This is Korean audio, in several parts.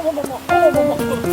어머머머 어머머머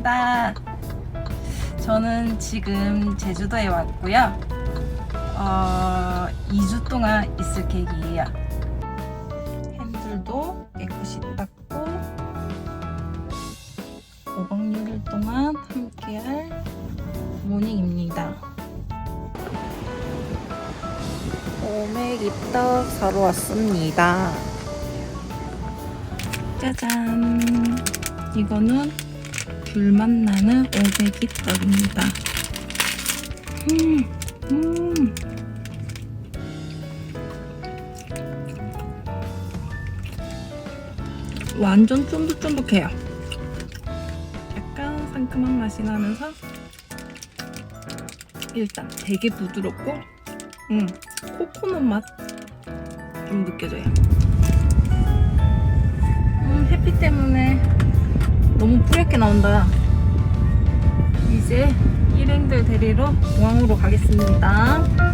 핑크스입니다. 저는 지금 제주도에 왔고요. 어, 2주 동안 있을 계획이에요. 핸들도 깨끗이 닦고 5박 6일 동안 함께할 모닝입니다. 오메 입떡 사러 왔습니다. 짜잔! 이거는 귤맛 나는 오백이 떡입니다. 음, 음. 완전 쫀득쫀득해요. 약간 상큼한 맛이 나면서 일단 되게 부드럽고 음, 코코넛 맛 좀 느껴져요. 음, 햇빛 때문에 너무 뿌옇게 나온다. 이제 일행들 데리러 공항으로 가겠습니다.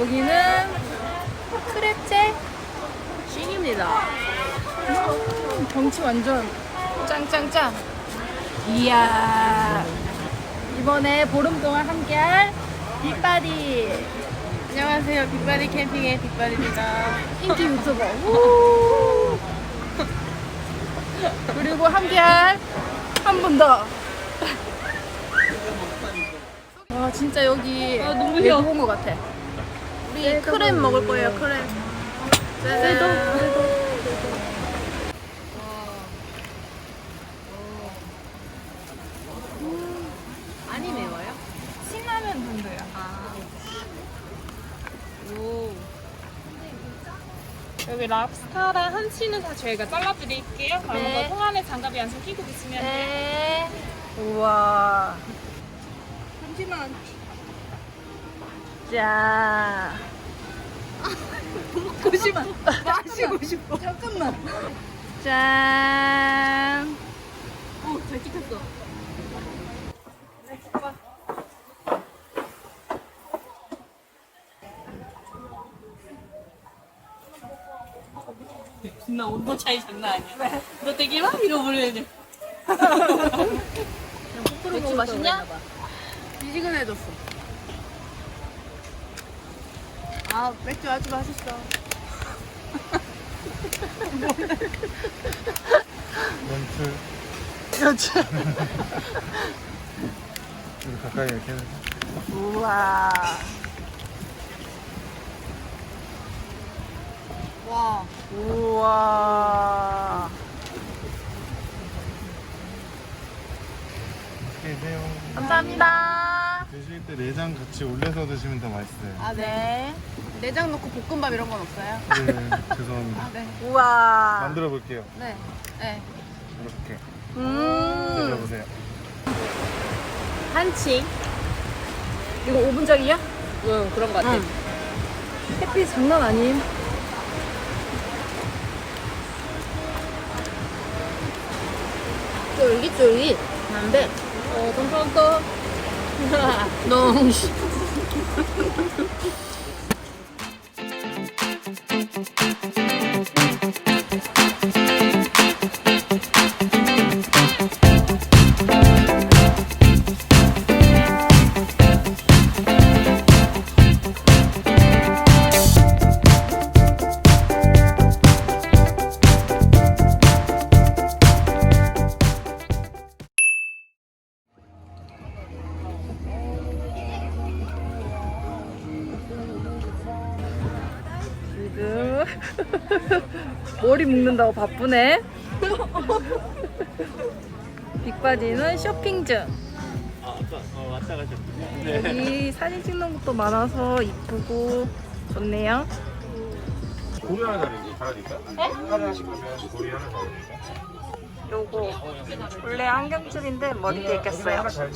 여기는 크랩제 싱입니다. 음, 경치 완전 짱짱짱. 이야. 이번에 보름 동안 함께할 빅바디 안녕하세요. 빅바디 캠핑의 빅바디입니다. 인기 유튜버. 우! 그리고 함께할 한 분 더. 와 진짜 여기 아, 너무 외국. 온것 같아. 우리 크랩 먹을 거예요, 크랩. 짜잔. 많이 매워요? 신라면 정도요. 오. 여기 랍스타랑 한치는 다 저희가 잘라드릴게요. 그럼 네. 거 통안에 장갑이 안손 끼고 계시면 돼요. 네. 우와. 잠시만. 자. 먹고 싶어. 마시고 싶어. 잠깐만. 짠. 오, 잘 찍혔어. 나 온도 차이 장난 아니야. 너 되게 막 잃어버리네. 맥주 맛있냐? 미지근해졌어. 아, 맥주 아주 맛있어. 연출. 그렇지. 여기 가까이 이렇게 해서. 우와. 와, 우와. 맛있게 드세요. 감사합니다. 드실 때 내장 같이 올려서 드시면 더 맛있어요. 아, 네. 네. 내장 넣고 볶음밥 이런 건 없어요? 네, 죄송합니다. 아, 네. 우와. 만들어 볼게요. 네. 네. 이렇게. 음. 드셔보세요. 한치. 이거 5분짜리야? 응, 그런 거 같아. 햇빛 장난 아님. 쫄깃쫄깃한데, 어, 똥똥똥. 너무 머리 묶는다고 바쁘네. 빅바디는 쇼핑 중. 어, 왔다 가셨군요. 여기 사진 찍는 것도 많아서 이쁘고 좋네요. 고리 하나 다르지, 다르니까? 하나 고리 하나 다르니까. 요거 원래 안경줄인데 머리에 꼈어요. 달면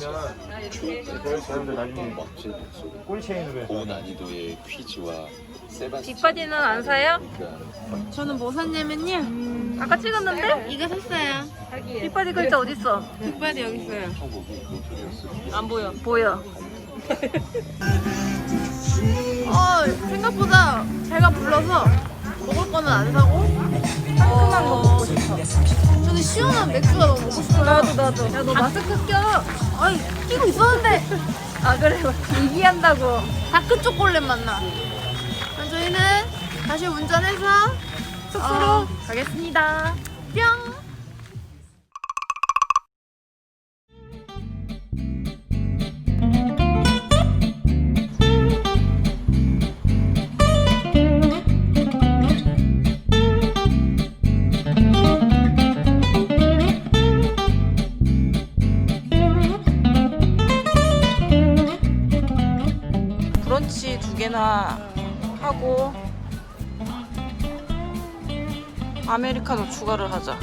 사람들 나중에 꿀체인으로 해서 고난이도의 퀴즈와 빅바디는 안 사요? 저는 뭐 샀냐면요. 아까 찍었는데? 이거 샀어요. 빅바디 글자 어딨어? 빅바디 여기 있어요. 안 보여. 보여. 어, 생각보다 배가 불러서 먹을 거는 안 사고 상큼한 거 먹고 싶어. 저는 시원한 맥주가 너무 먹고 싶어요. 나도 나도. 야 너 마스크 껴. 아이, 끼고 있었는데 아 그래 얘기한다고. 다크 초콜릿 맛나. 저희는 다시 운전해서 숙소로 어. 가겠습니다. 뿅. 아메리카노 추가를 하자.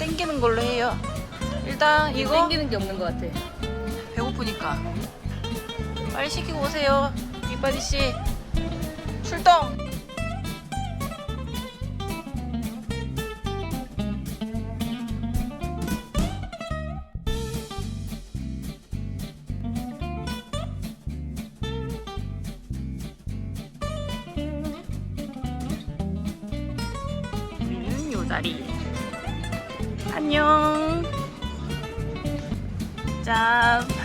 땡기는 걸로 해요. 일단 이거 땡기는 게 없는 것 같아. 배고프니까 빨리 시키고 오세요. 빅바디 씨 출동. 자리. 안녕. 짠.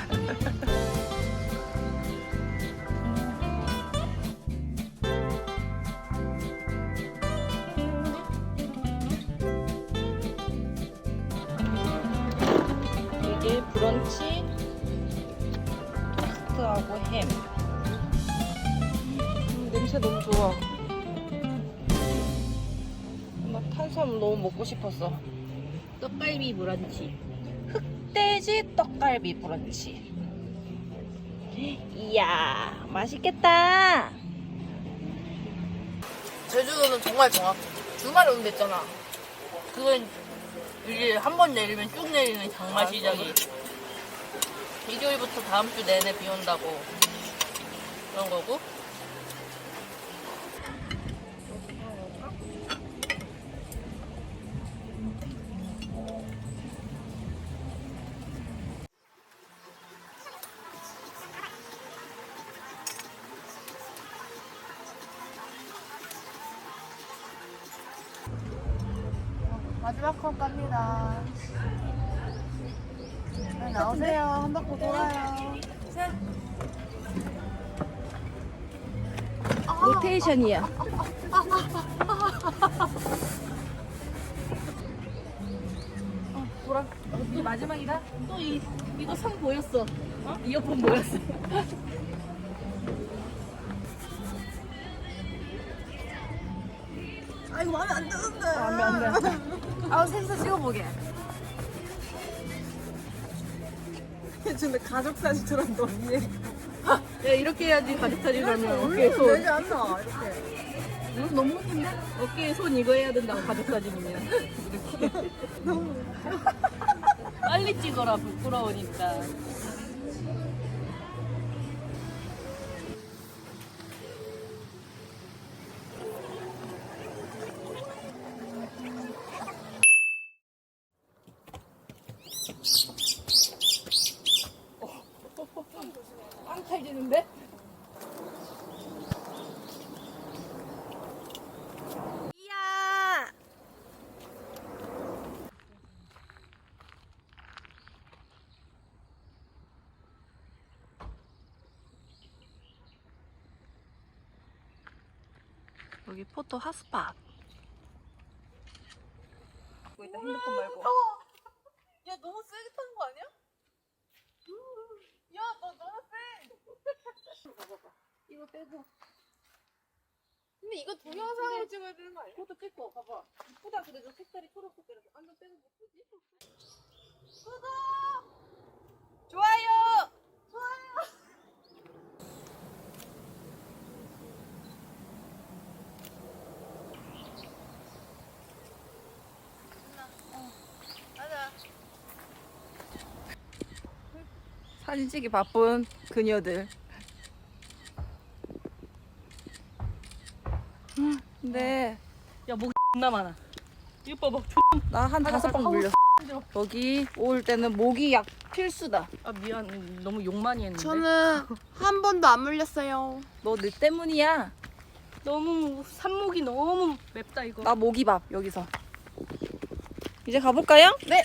브런치. 흑돼지 떡갈비 브런치. 이야, 맛있겠다. 제주도는 정말 정확해. 주말에 온다 했잖아. 그건 이게 한번 내리면 쭉 내리는 장마 시작이. 일요일부터 다음 주 내내 비 온다고 그런 거고. 마지막 컵 갑니다. 네, 나오세요. 한 바퀴 돌아요. 로테이션이야. 마지막이다. 또 이, 이거 선 보였어. 어? 이어폰 보였어. 아, 이거 마음에 안 드는데. 안돼 안돼. 아, 셋이서 찍어보게. 근데 가족 사진처럼 너무 예. 야, 이렇게 해야지 가족 사진이라면 어깨에 손. 되지 않나, 이렇게. 응? 너무 웃긴데? 어깨에 손 이거 해야 된다고 가족 사진이면. 이렇게. 빨리 찍어라, 부끄러우니까. 여기 포토 핫스팟. 일단 핸드폰 말고. 야, 너무 세게 타는 거 아니야? 야, 너 너무 세. 이거 빼고. 근데 이거 동영상으로 찍어야 되는 거 아니야? 그것도 찍고, 봐봐. 이쁘다, 그래도 색깔이 초록색이라서. 안경 빼고 예쁘지? 좋아요. 사진 찍기 바쁜 그녀들. 음, 근데 야, 목 존나 많아. 이거 봐봐. 나한 다섯 방 물렸어. 여기 올 때는 모기 약 필수다. 아, 미안. 너무 욕 많이 했는데. 저는 한 번도 안 물렸어요. 너늘 때문이야. 너무, 산목이 너무 맵다, 이거. 나 모기밥 여기서. 이제 가볼까요? 네.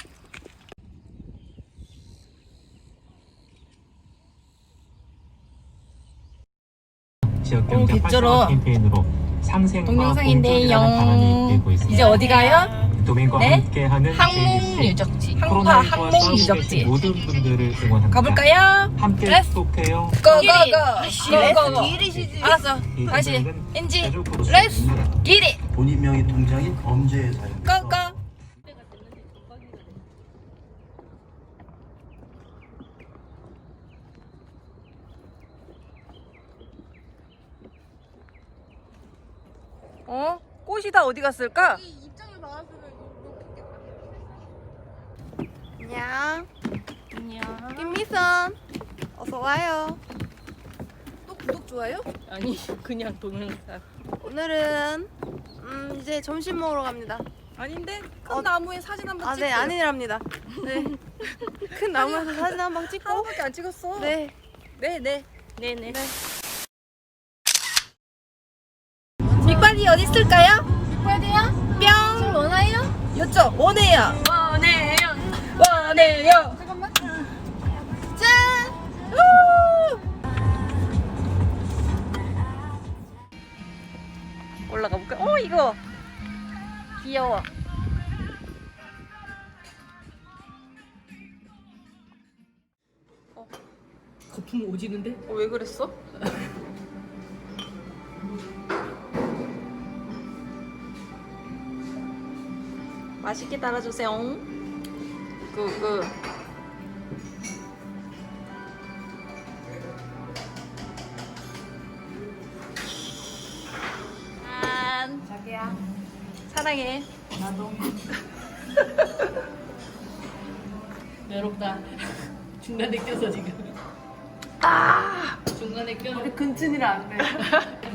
지역 오, 경제. 활성화 캠페인으로 상생과 동영상인데요. 바람이 있습니다. 이제 어디 가요? 도민과 네? 함께하는 항목 유적지. 항파 항목 유적지. 모든 분들을 응원합니다. 가볼까요? 함께 렛츠 축복해요. 고고고. 고고고. 알았어. 이 다시. 가족으로 렛츠. 기리. 본인 명의 통장인 범죄의 사용. 고고. 어? 꽃이 다 어디 갔을까? 입장을 받았으면 안녕. 안녕. 김미선. 어서 와요. 또 구독 좋아요? 아니, 그냥 동영상. 오늘은 음, 이제 점심 먹으러 갑니다. 아닌데? 큰 어. 나무에 사진 한번 아, 찍고. 네, 아니랍니다. 네. 큰 나무에서 사진 한 방 찍고. 하나밖에 안 찍었어. 네. 네, 네. 네네. 빅바디 어디 있을까요? 요쪽 원해요. 원해요. 원해요. 잠깐만. 짠. 올라가 볼까? 어 이거 귀여워. 거품 오지는데? 어, 왜 그랬어? 맛있게 따라주세요. 그, 그. 짠. 자기야. 사랑해. 외롭다. 중간에 껴서 지금. 아. 중간에 껴서. 근친이라 안 돼.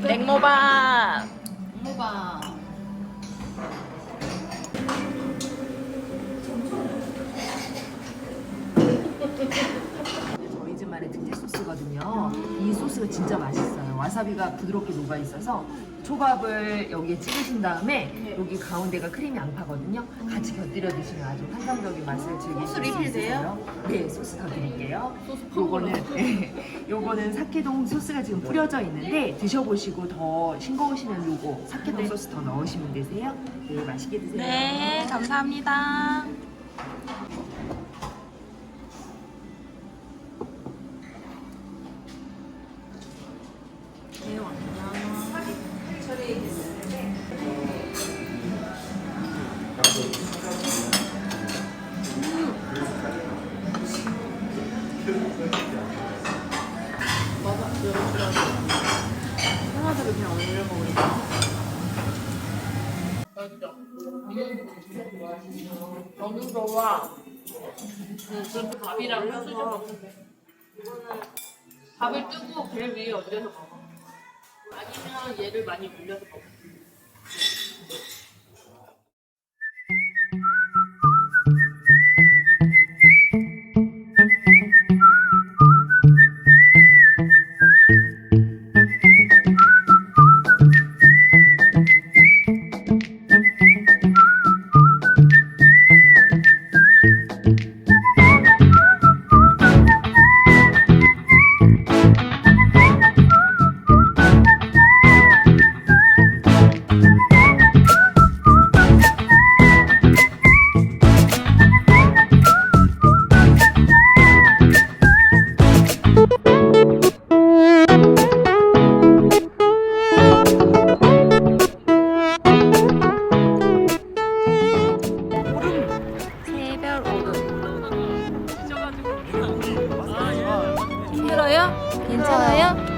냉모밥. 진짜 맛있어요. 와사비가 부드럽게 녹아 있어서 초밥을 여기에 찍으신 다음에 여기 가운데가 크림 양파거든요. 같이 곁들여 드시면 아주 환상적인 맛을 즐기실 수 있어요. 네, 소스 더 드릴게요. 요거는 네, 요거는 사케동 소스가 지금 뿌려져 있는데 드셔보시고 더 싱거우시면 요거 사케동 소스 더 넣으시면 되세요. 네, 맛있게 드세요. 네, 감사합니다. 너무 좋아. 밥이랑 수저 먹고. 밥을 뜨고 배 위에 얹어서 먹어. 아니면 얘를 많이 물려서 먹어. 괜찮아요?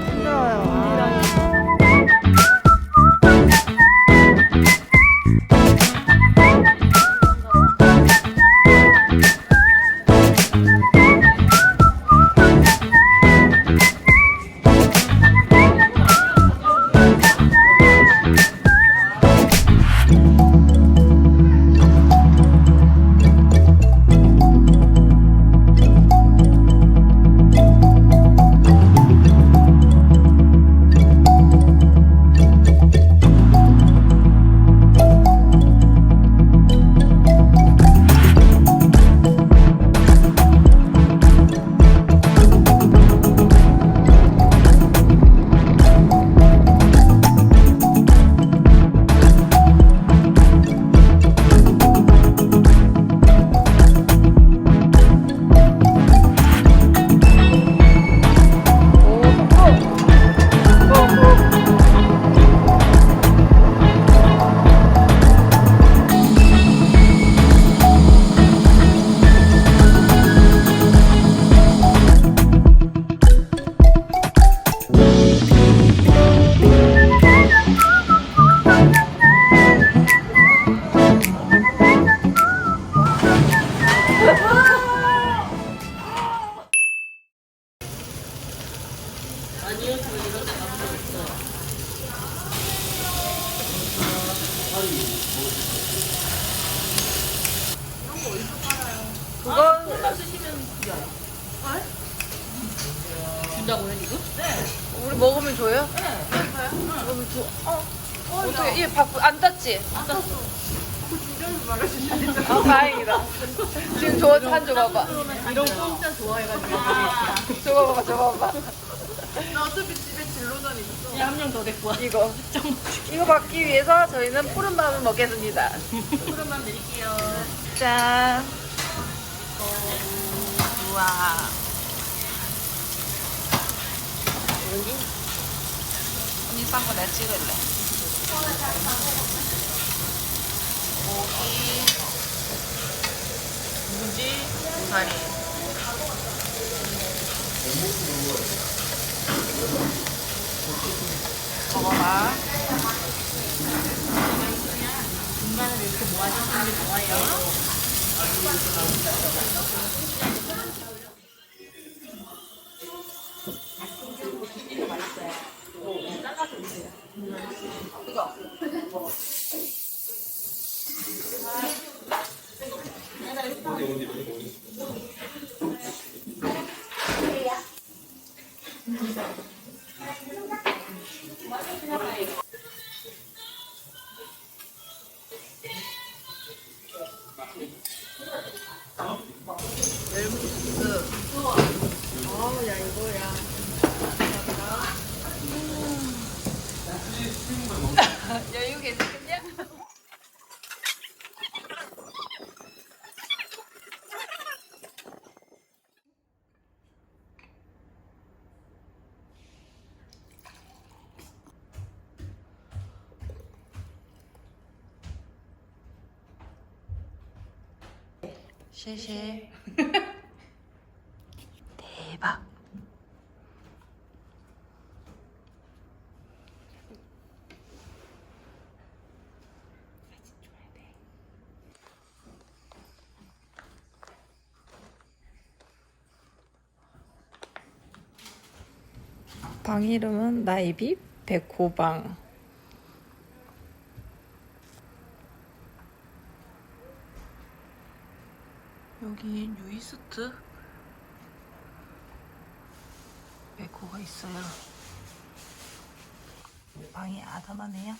지금 줘, 한줘 봐봐. 이런 거 진짜 좋아해가지고. 줘봐봐, 줘봐봐. 한명 더 데리고 와. 이거. 이거 받기 위해서 저희는 푸른밥을 먹겠습니다. 푸른만 드릴게요. 짠. 우와. 여기? 언니 내가 찍을래. 고기. 무지. 고사리. 먹어봐. 중간에 이렇게 모아주시는 게 좋아요. 쉐쉐 대박 방 이름은 나이비 백호방. 여기 뉴이스트 백호가 있어요. 방이 아담하네요.